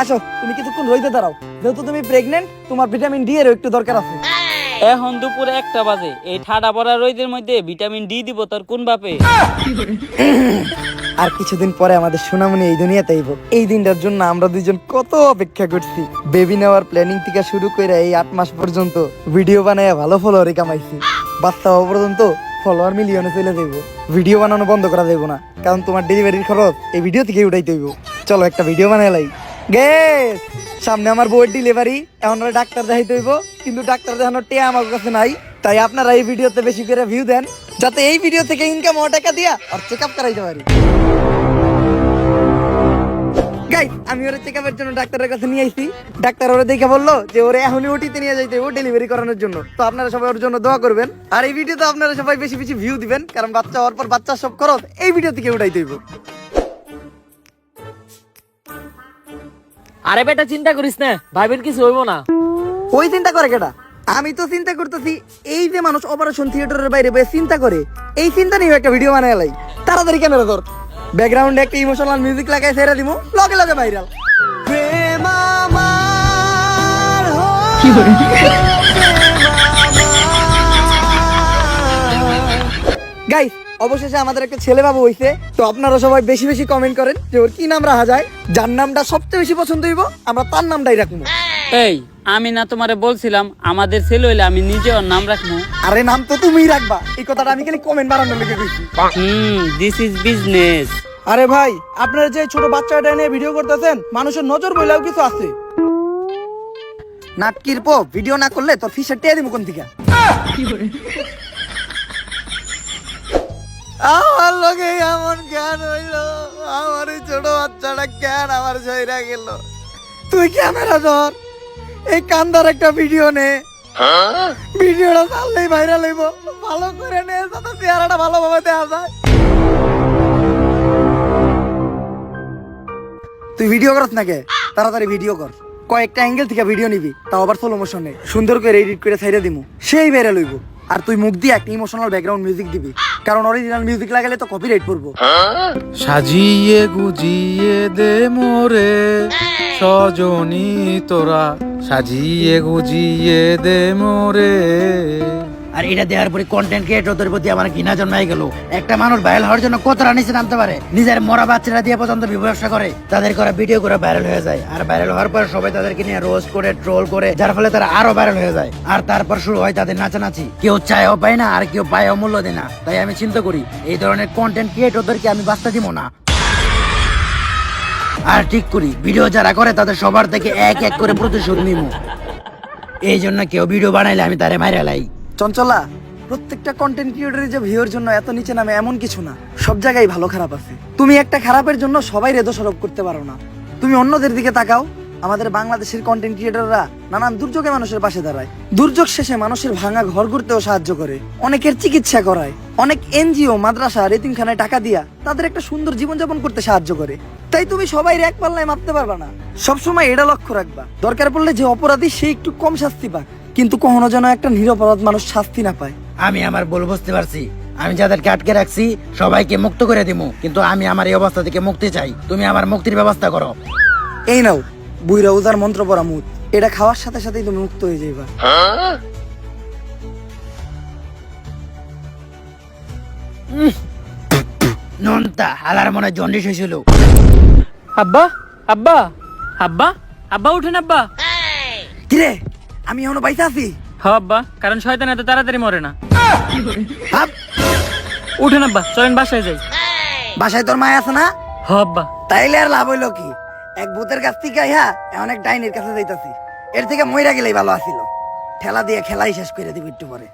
আসো তুমি কিছুক্ষণ রইতে দাঁড়াও। যেহেতু তুমি প্রেগনেন্ট তোমার ভিটামিন ডি এর একটু দরকার আছে। এখন দুপুরে একটা বাজে। এই ঠাডা পড়া রোদের মধ্যে ভিটামিন ডি দিব তোর কোন বাপে? আর কিছুদিন পরে আমাদের সোনামণি এই দুনিয়াতে আইব এই দিনটার জন্য আমরা দুইজন কত অপেক্ষা করছি। বেবি নেওয়ার প্ল্যানিং থেকে শুরু করে এই আট মাস পর্যন্ত ভিডিও বানায় ভালো ফলোয়ারে কামাইছি। বাচ্চা হওয়া পর্যন্ত ফলোয়ার মিলিয়নে চলে যাইব। ভিডিও বানানো বন্ধ করা যাইব না। কারণ তোমার ডেলিভারির খরচ এই ভিডিও থেকে উঠাইতে হইব। চলো একটা ভিডিও বানাই লাই। গেস, সামনে আমার বউয়ের ডেলিভারি এখন ডাক্তার দেখাইতে হইব, কিন্তু ডাক্তার দেখানোর টিয়া আমার কাছে নাই, তাই আপনারা এই ভিডিওতে বেশি করে ভিউ দেন, যাতে এই ভিডিও থেকে ইনকাম ও টাকা দিয়া আর চেক আপ করাইতে পারি। আমি ওরে চেক আপের জন্য ডাক্তারের কাছে নিয়ে আইছি, ডাক্তার ওরে দেখে বলল যে ওরে এখনই ওটিতে নিয়ে যাইতে ও ডেলিভারি করানোর জন্য। তো আপনারা সবাই ওর জন্য দোয়া করবেন, আর এই ভিডিওতে আপনারা সবাই বেশি বেশি ভিউ দিবেন, কারণ বাচ্চা হওয়ার পর বাচ্চা সব খরচ এই ভিডিও থেকে উঠাইতে হইব। আরে বেটা চিন্তা করিস না ভাবির কিছু হইব না। ওই চিন্তা করে কেটা আমি তো চিন্তা করতেছি এই যে মানুষ অপারেশন থিয়েটারের বাইরে বসে চিন্তা করে এই চিন্তা নিয়ে একটা ভিডিও বানায় লাই। তাড়াতাড়ি ক্যামেরা ধর। ব্যাকগ্রাউন্ডে একটা ইমোশনাল মিউজিক লাগাই ছেড়ে দিমু লগে লগে ভাইরাল গাইস অবশেষে আমাদের একটা ছেলে বাবু হইছে তো আপনারা সবাই বেশি বেশি কমেন্ট করেন যে ওর কি নাম রাখা যায় যার নামটা সবচেয়ে বেশি পছন্দ হইব আমরা তার নামটাই রাখব। এই আমি না তোমারে বলছিলাম আমাদের ছেলে হইলে আমি নিজে ওর নাম রাখব। আরে নাম তো তুমিই রাখবা এই কথাটা আমি খালি কমেন্ট বানানোর লেগে কইছি। হুম দিস ইজ বিজনেস আরে ভাই আপনারা যে ছোট বাচ্চাটা নিয়ে ভিডিও করতেছেন মানুষের নজর বইলেও কিছু আছে। নাটকির পো ভিডিও না করলে তোর ফিসের টিয়া দিব কোন থেকে আমার লগে এমন জ্ঞান হইল, আমার এই ছোট বাচ্চাটা জ্ঞান আমার জয়রা গেল। তুই ক্যামেরা ধর, এই কান্দার একটা ভিডিও নে। ভিডিওটা চাললেই ভাইরাল হইব, ভালো করে নে, যাতে চেহারাটা ভালোভাবে দেখা যায়। তুই ভিডিও করস নাকি তাড়াতাড়ি ভিডিও কর। কয়েকটা অ্যাঙ্গেল থেকে ভিডিও নিবি, তাও আবার স্লো মোশনে সুন্দর করে এডিট করে ছাইড়ে দিমু, সেই ভাইরাল হইব। আর তুই মুখ দিয়ে একটা ইমোশনাল ব্যাকগ্রাউন্ড মিউজিক দিবি। কারণ অরিজিনাল মিউজিক লাগালে তো কপিরাইট পড়ব। সাজিয়ে গুজিয়ে দে মোরে, সজনী তোরা। সাজিয়ে গুজিয়ে দে মোরে। আর এটা দেওয়ার পরে কন্টেন্ট ক্রিয়েটরদের প্রতি আমার ঘৃণা জন্মাই গেল। একটা মানুষ ভাইরাল হওয়ার জন্য কতটা নিচে নামতে পারে? নিজের মরা বাচ্চারা দিয়ে পর্যন্ত ব্যবসা করে, তাদের করা ভিডিও করে ভাইরাল হয়ে যায়। আর ভাইরাল হওয়ার পর সবাই তাদেরকে নিয়ে রোজ করে ট্রোল করে, যার ফলে তারা আরও ভাইরাল হয়ে যায়। আর তারপর শুরু হয় তাদের নাচানাচি। কেউ চায়ও পায় না, আর কেউ পায়ও মূল্য দেয় না। তাই আমি চিন্তা করি, এই ধরনের কন্টেন্ট ক্রিয়েটরদেরকে আমি বাস্তা দিব না। আর ঠিক করি ভিডিও যারা করে তাদের সবার থেকে এক এক করে প্রতিশোধ নিব। এই জন্য কেউ ভিডিও বানাইলে আমি তারে মাইরা লাই। চঞ্চলা, প্রত্যেকটা কন্টেন্ট ক্রিয়েটরের যে ভিউর জন্য এত নিচে নামে এমন কিছু না। সব জায়গায় ভালো খারাপ আছে। তুমি একটা খারাপের জন্য সবাই রেদোষারোপ করতে পারো না। তুমি অন্যদের দিকে তাকাও। আমাদের বাংলাদেশের কন্টেন্ট ক্রিয়েটররা নানান দুর্যোগে মানুষের পাশে দাঁড়ায়। দুর্যোগ শেষে মানুষের ভাঙা ঘর করতেও সাহায্য করে। অনেকের চিকিৎসা করায়। অনেক এনজিও, মাদ্রাসা, রেতিমখানায় টাকা দিয়া তাদের একটা সুন্দর জীবনযাপন করতে সাহায্য করে। তাই তুমি সবাই এক পাল্লায় মারতে পারবা না। সবসময় এটা লক্ষ্য রাখবা। দরকার পড়লে যে অপরাধী সে একটু কম শাস্তি পাক। কিন্তু কখনো যেন একটা নিরপরাধ মানুষ শাস্তি না পায়। আমি আমার ভুল বুঝতে পারছি। আমি যাদেরকে আটকে রাখছি সবাইকে মুক্ত করে দিব কিন্তু আমি আমার এই অবস্থা থেকে মুক্তি চাই। তুমি আমার মুক্তির ব্যবস্থা করো। এই নাও বুইরা উজার মন্ত্র পড়া মুদ এটা খাওয়ার সাথে সাথেই তুমি মুক্ত হয়ে যাইবা। নন্তা হালার মনে জন্ডিস হয়েছিল। আব্বা আব্বা আব্বা আব্বা উঠেন আব্বা। কিরে? আমি এখনও বাইসা আছি। হ আব্বা কারণ শয়তান এত তাড়াতাড়ি মরে না। ভাব। উঠেন আব্বা চলেন বাসায় যাই। বাসায় তোর মায় আছে না? হ আব্বা। তাইলে আর লাভ হইল কি? এক ভূতের কাছ থেকে আইহা এখন এক ডাইনের কাছে যাইতাছি। এর থেকে মইরা গেলেই ভালো আছিল। ঠেলা দিয়ে খেলাই শেষ করে দিবি একটু পরে।